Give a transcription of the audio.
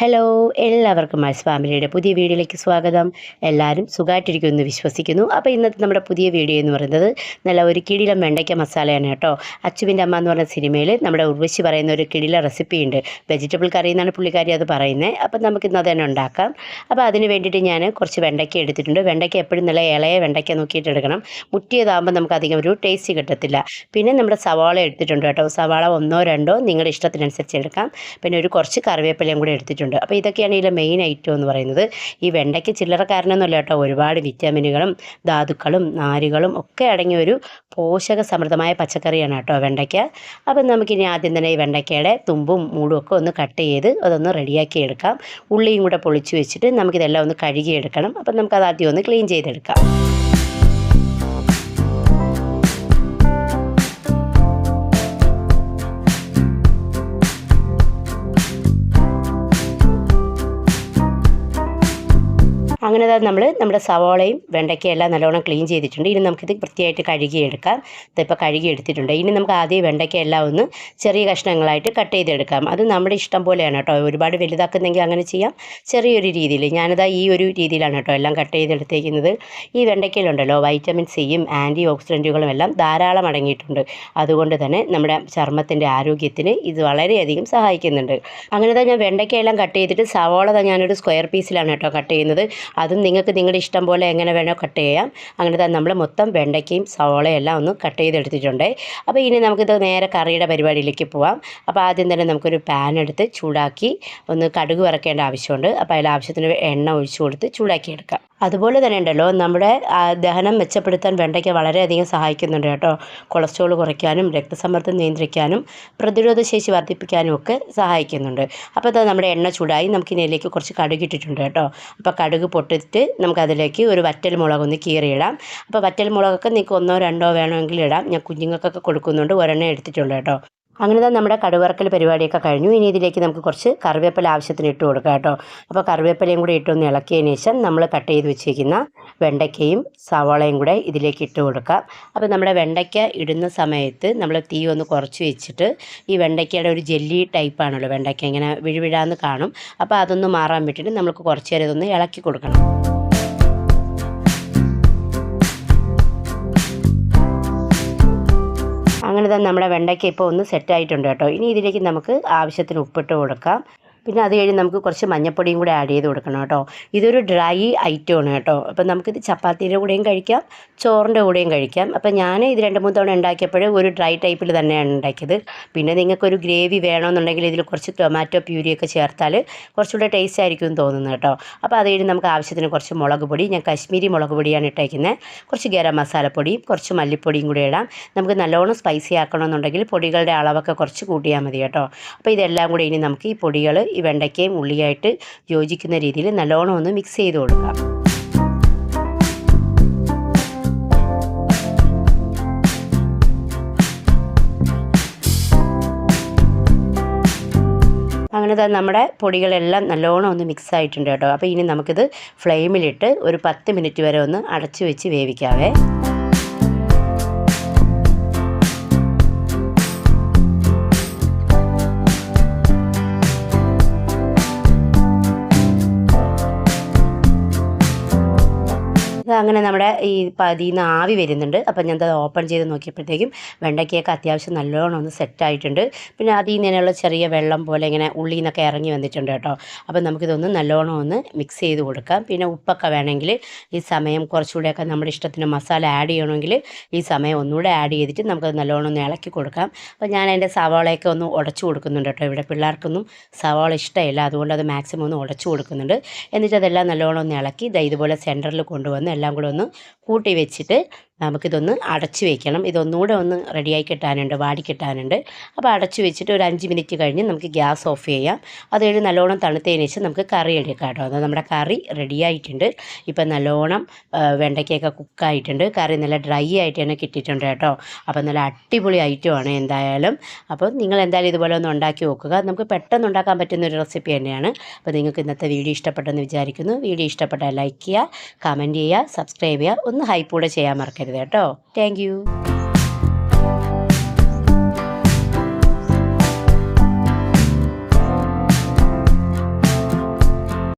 Hello എല്ലാവർക്കും mice ഫാമിലിയുടെ പുതിയ വീഡിയോയിലേക്ക് സ്വാഗതം. എല്ലാവരും സുഖമായിട്ടിരിക്കുമെന്ന് വിശ്വസിക്കുന്നു. അപ്പോൾ ഇന്നത്തെ നമ്മുടെ പുതിയ വീഡിയോ എന്ന് പറയുന്നത് നല്ല ഒരു കിടിലം വെണ്ടയ്ക്ക മസാലയാണ് കേട്ടോ. അച്ചുവിന്റെ അമ്മ എന്ന് പറഞ്ഞ സിനിമയിൽ നമ്മുടെ ഉർവശി പറയുന്ന ഒരു കിടില റെസിപ്പി ഉണ്ട്. വെജിറ്റബിൾ കറി എന്നാണ് പുള്ളിക്കാരി അത് പറയുന്നത് അപ്പം നമുക്കിന്ന് അത് തന്നെ ഉണ്ടാക്കാം. അപ്പോൾ അതിന് വേണ്ടിയിട്ട് ഞാൻ കുറച്ച് വെണ്ടയ്ക്ക എടുത്തിട്ടുണ്ട്. വെണ്ടയ്ക്ക എപ്പോഴും നല്ല ഇളയ വെണ്ടയ്ക്ക നോക്കിയിട്ട് എടുക്കണം. മുറ്റിയതാകുമ്പോൾ നമുക്ക് അധികം ഒരു ടേസ്റ്റ് കിട്ടത്തില്ല. പിന്നെ നമ്മുടെ സവാള എടുത്തിട്ടുണ്ട് കേട്ടോ. സവാള ഒന്നോ രണ്ടോ നിങ്ങളുടെ ഇഷ്ടത്തിനനുസരിച്ച് എടുക്കാം. പിന്നെ ഒരു കുറച്ച് കറിവേപ്പിലയും കൂടി എടുത്തിട്ടുണ്ട്. അപ്പോൾ ഇതൊക്കെയാണ് ഇതിലെ മെയിൻ ഐറ്റം എന്ന് പറയുന്നത്. ഈ വെണ്ടയ്ക്ക് ചില്ലറക്കാരനൊന്നുമല്ല കേട്ടോ. ഒരുപാട് വിറ്റാമിനുകളും ധാതുക്കളും നാരുകളും ഒക്കെ അടങ്ങിയ ഒരു പോഷക സമൃദ്ധമായ പച്ചക്കറിയാണ് കേട്ടോ വെണ്ടയ്ക്ക. അപ്പം നമുക്കിനി ആദ്യം തന്നെ ഈ വെണ്ടയ്ക്കയുടെ തുമ്പും മൂടും ഒക്കെ ഒന്ന് കട്ട് ചെയ്ത് അതൊന്ന് റെഡിയാക്കി എടുക്കാം. ഉള്ളിയും കൂടെ പൊളിച്ചു വെച്ചിട്ട് നമുക്കിതെല്ലാം ഒന്ന് കഴുകിയെടുക്കണം. അപ്പം നമുക്കത് ആദ്യം ഒന്ന് ക്ലീൻ ചെയ്തെടുക്കാം. അങ്ങനെ നമ്മൾ നമ്മുടെ സവോളയും വെണ്ടയ്ക്കയും എല്ലാം നല്ലോണം ക്ലീൻ ചെയ്തിട്ടുണ്ട്. ഇനി നമുക്കിത് വൃത്തിയായിട്ട് കഴുകിയെടുക്കാം. ഇതിപ്പോൾ കഴുകിയെടുത്തിട്ടുണ്ട്. ഇനി നമുക്ക് ആദ്യം വെണ്ടയ്ക്ക എല്ലാം ഒന്ന് ചെറിയ കഷ്ണങ്ങളായിട്ട് കട്ട് ചെയ്തെടുക്കാം. അത് നമ്മുടെ ഇഷ്ടം പോലെയാണ് കേട്ടോ. ഒരുപാട് വലുതാക്കുന്നെങ്കിൽ അങ്ങനെ ചെയ്യാം. ചെറിയൊരു രീതിയിൽ. ഞാനത് ഈ ഒരു രീതിയിലാണ് കേട്ടോ എല്ലാം കട്ട് ചെയ്തെടുത്തേക്കുന്നത്. ഈ വെണ്ടയ്ക്കയിലുണ്ടല്ലോ വൈറ്റമിൻ സിയും ആന്റി ഓക്സിഡന്റുകളും എല്ലാം ധാരാളം അടങ്ങിയിട്ടുണ്ട്. അതുകൊണ്ട് തന്നെ നമ്മുടെ ചർമ്മത്തിന്റെ ആരോഗ്യത്തിന് ഇത് വളരെയധികം സഹായിക്കുന്നുണ്ട്. അങ്ങനെ തന്നെ ഞാൻ വെണ്ടയ്ക്കയെല്ലാം കട്ട് ചെയ്തിട്ട് സവാള ഞാൻ ഞാനൊരു സ്ക്വയർ പീസിലാണ് കേട്ടോ കട്ട് ചെയ്യുന്നത്. അതും നിങ്ങൾക്ക് നിങ്ങളുടെ ഇഷ്ടം പോലെ എങ്ങനെ വേണോ കട്ട് ചെയ്യാം. അങ്ങനെ തന്നെ നമ്മൾ മൊത്തം വെണ്ടയ്ക്കയും സവോളയും എല്ലാം ഒന്ന് കട്ട് ചെയ്തെടുത്തിട്ടുണ്ട്. അപ്പോൾ ഇനി നമുക്കിത് നേരെ കറിയുടെ പരിപാടിയിലേക്ക് പോവാം. അപ്പോൾ ആദ്യം തന്നെ നമുക്കൊരു പാൻ എടുത്ത് ചൂടാക്കി ഒന്ന് കടുക് വറക്കേണ്ട ആവശ്യമുണ്ട്. അപ്പോൾ അതിൽ ആവശ്യത്തിന് എണ്ണ ഒഴിച്ചു കൊടുത്ത് ചൂടാക്കിയെടുക്കാം. അതുപോലെ തന്നെ ഉണ്ടല്ലോ നമ്മുടെ ദഹനം മെച്ചപ്പെടുത്താൻ വെണ്ടയ്ക്ക വളരെയധികം സഹായിക്കുന്നുണ്ട് കേട്ടോ. കൊളസ്ട്രോൾ കുറയ്ക്കാനും രക്തസമ്മർദ്ദം നിയന്ത്രിക്കാനും പ്രതിരോധശേഷി വർദ്ധിപ്പിക്കാനും ഒക്കെ സഹായിക്കുന്നുണ്ട്. അപ്പോൾ അത് നമ്മുടെ എണ്ണ ചൂടായി നമുക്ക് ഇതിലേക്ക് കുറച്ച് കടുക് ഇട്ടിട്ടുണ്ട് കേട്ടോ. അപ്പോൾ കടുക് പൊട്ടിട്ട് നമുക്കതിലേക്ക് ഒരു വറ്റൽ മുളക് ഒന്ന് കീറിയിടാം. അപ്പോൾ വറ്റൽ മുളകൊക്കെ നിങ്ങൾക്ക് ഒന്നോ രണ്ടോ വേണമെങ്കിൽ ഇടാം. ഞാൻ കുഞ്ഞുങ്ങൾക്കൊക്കെ കൊടുക്കുന്നുണ്ട്. ഒരെണ്ണം എടുത്തിട്ടുണ്ട് കേട്ടോ. അങ്ങനെ തന്നെ നമ്മുടെ കടുവറക്കൽ പരിപാടിയൊക്കെ കഴിഞ്ഞു. ഇനി ഇതിലേക്ക് നമുക്ക് കുറച്ച് കറിവേപ്പില ആവശ്യത്തിന് ഇട്ട് കൊടുക്കാം കേട്ടോ. അപ്പോൾ കറിവേപ്പിലയും കൂടി ഇട്ടൊന്ന് ഇളക്കിയതിന് ശേഷം നമ്മൾ കട്ട് ചെയ്ത് വെച്ചിരിക്കുന്ന വെണ്ടയ്ക്കയും സവാളയും കൂടെ ഇതിലേക്ക് ഇട്ട് കൊടുക്കാം. അപ്പോൾ നമ്മുടെ വെണ്ടയ്ക്ക ഇടുന്ന സമയത്ത് നമ്മൾ തീ ഒന്ന് കുറച്ച് വെച്ചിട്ട് ഈ വെണ്ടയ്ക്കയുടെ ഒരു ജെല്ലി ടൈപ്പാണല്ലോ വെണ്ടയ്ക്ക. ഇങ്ങനെ വിഴുവിഴാന്ന് കാണും. അപ്പോൾ അതൊന്ന് മാറാൻ വേണ്ടിയിട്ട് നമുക്ക് കുറച്ച് നേരം ഇതൊന്ന് ഇളക്കി കൊടുക്കണം. അങ്ങനെ നമ്മുടെ വെണ്ടയ്ക്ക ഇപ്പോൾ ഒന്ന് സെറ്റായിട്ടുണ്ട് കേട്ടോ. ഇനി ഇതിലേക്ക് നമുക്ക് ആവശ്യത്തിന് ഉപ്പിട്ട് കൊടുക്കാം. പിന്നെ അത് കഴിഞ്ഞ് നമുക്ക് കുറച്ച് മഞ്ഞപ്പൊടിയും കൂടെ ആഡ് ചെയ്ത് കൊടുക്കണം കേട്ടോ. ഇതൊരു ഡ്രൈ ഐറ്റമാണ് കേട്ടോ. അപ്പം നമുക്കിത് ചപ്പാത്തിയുടെ കൂടെയും കഴിക്കാം ചോറിന്റെ കൂടെയും കഴിക്കാം. അപ്പം ഞാൻ ഇത് രണ്ട് മൂന്ന് തവണ ഉണ്ടാക്കിയപ്പോൾ ഒരു ഡ്രൈ ടൈപ്പിൽ തന്നെയാണ് ഉണ്ടാക്കിയത്. പിന്നെ നിങ്ങൾക്കൊരു ഗ്രേവി വേണമെന്നുണ്ടെങ്കിൽ ഇതിൽ കുറച്ച് ടൊമാറ്റോ പ്യൂരിയൊക്കെ ചേർത്താൽ കുറച്ചുകൂടെ ടേസ്റ്റ് ആയിരിക്കും തോന്നുന്നത് കേട്ടോ. അപ്പോൾ അത് കഴിഞ്ഞ് നമുക്ക് ആവശ്യത്തിന് കുറച്ച് മുളക് പൊടി ഞാൻ കശ്മീരി മുളക് പൊടിയാണ് ഇട്ടേക്കുന്നത് കുറച്ച് ഗരം മസാലപ്പൊടിയും കുറച്ച് മല്ലിപ്പൊടിയും കൂടി ഇടാം. നമുക്ക് നല്ലോണം സ്പൈസി ആക്കണമെന്നുണ്ടെങ്കിൽ പൊടികളുടെ അളവൊക്കെ കുറച്ച് കൂട്ടിയാൽ മതി കേട്ടോ. അപ്പോൾ ഇതെല്ലാം കൂടി ഇനി നമുക്ക് ഈ പൊടികൾ വെണ്ടയ്ക്കയും ഉള്ളിയായിട്ട് യോജിക്കുന്ന രീതിയിൽ നല്ലോണം ഒന്ന് മിക്സ് ചെയ്ത് കൊടുക്കാം. അങ്ങനെ തന്നെ നമ്മുടെ പൊടികളെല്ലാം നല്ലോണം ഒന്ന് മിക്സ് ആയിട്ടുണ്ട് കേട്ടോ. അപ്പോൾ ഇനി നമുക്കിത് ഫ്ലെയിമിലിട്ട് ഒരു പത്ത് മിനിറ്റ് വരെ ഒന്ന് അടച്ചു വെച്ച് വേവിക്കാവേ. അങ്ങനെ നമ്മുടെ ഈ പതിന്ന് ആവി വരുന്നുണ്ട്. അപ്പം ഞാൻ അത് ഓപ്പൺ ചെയ്ത് നോക്കിയപ്പോഴത്തേക്കും വെണ്ടയ്ക്കയൊക്കെ അത്യാവശ്യം നല്ലോണം ഒന്ന് സെറ്റായിട്ടുണ്ട്. പിന്നെ അതിൽ നിന്നുള്ള ചെറിയ വെള്ളം പോലെ ഇങ്ങനെ ഉള്ളിൽ നിന്നൊക്കെ ഇറങ്ങി വന്നിട്ടുണ്ട് കേട്ടോ. അപ്പം നമുക്കിതൊന്ന് നല്ലോണം ഒന്ന് മിക്സ് ചെയ്ത് കൊടുക്കാം. പിന്നെ ഉപ്പൊക്കെ വേണമെങ്കിൽ ഈ സമയം കുറച്ചുകൂടെയൊക്കെ നമ്മുടെ ഇഷ്ടത്തിന് മസാല ആഡ് ചെയ്യണമെങ്കിൽ ഈ സമയം ഒന്നുകൂടെ ആഡ് ചെയ്തിട്ട് നമുക്കത് നല്ലോണം ഒന്ന് ഇളക്കി കൊടുക്കാം. അപ്പോൾ ഞാൻ അതിന്റെ സവാളയൊക്കെ ഒന്ന് ഉടച്ചു കൊടുക്കുന്നുണ്ട് കേട്ടോ. ഇവിടെ പിള്ളേർക്കൊന്നും സവാള ഇഷ്ടമില്ല. അതുകൊണ്ട് അത് മാക്സിമം ഒന്ന് ഉടച്ചു കൊടുക്കുന്നുണ്ട്. എന്നിട്ട് അതെല്ലാം നല്ലോണം ഒന്ന് ഇളക്കി ഇതുപോലെ സെന്ററിൽ കൊണ്ടുവന്ന് എല്ലാം കൂടെ ഒന്ന് കൂട്ടി വെച്ചിട്ട് നമുക്കിതൊന്ന് അടച്ചു വയ്ക്കണം ഇതൊന്നുകൂടെ ഒന്ന് റെഡിയായി കിട്ടാനുണ്ട് വാടി കിട്ടാനുണ്ട്. അപ്പോൾ അടച്ചു വെച്ചിട്ട് ഒരു അഞ്ച് മിനിറ്റ് കഴിഞ്ഞ് നമുക്ക് ഗ്യാസ് ഓഫ് ചെയ്യാം. അത് കഴിഞ്ഞ് നല്ലോണം തണുത്തതിന് ശേഷം നമുക്ക് കറി എടുക്കാം കേട്ടോ. അത് നമ്മുടെ കറി റെഡിയായിട്ടുണ്ട് ഇപ്പം നല്ലോണം വെണ്ടയ്ക്കൊക്കെ കുക്കായിട്ടുണ്ട് കറി നല്ല ഡ്രൈ ആയിട്ട് തന്നെ കിട്ടിയിട്ടുണ്ട് കേട്ടോ. അപ്പോൾ നല്ല അടിപൊളി ഐറ്റമാണ് എന്തായാലും. അപ്പോൾ നിങ്ങൾ എന്തായാലും ഇതുപോലെ ഒന്ന് ഉണ്ടാക്കി നോക്കുക. നമുക്ക് പെട്ടെന്ന് ഉണ്ടാക്കാൻ പറ്റുന്ന ഒരു റെസിപ്പി തന്നെയാണ്. അപ്പോൾ നിങ്ങൾക്ക് ഇന്നത്തെ വീഡിയോ ഇഷ്ടപ്പെട്ടെന്ന് വിചാരിക്കുന്നു. വീഡിയോ ഇഷ്ടപ്പെട്ടാൽ ലൈക്ക് ചെയ്യുക കമന്റ് ചെയ്യുക സബ്സ്ക്രൈബ് ചെയ്യുക. ഒന്ന് ഹൈപ്പ് കൂടെ ചെയ്യാൻ മറക്കരുത്. കേട്ടോ. താങ്ക്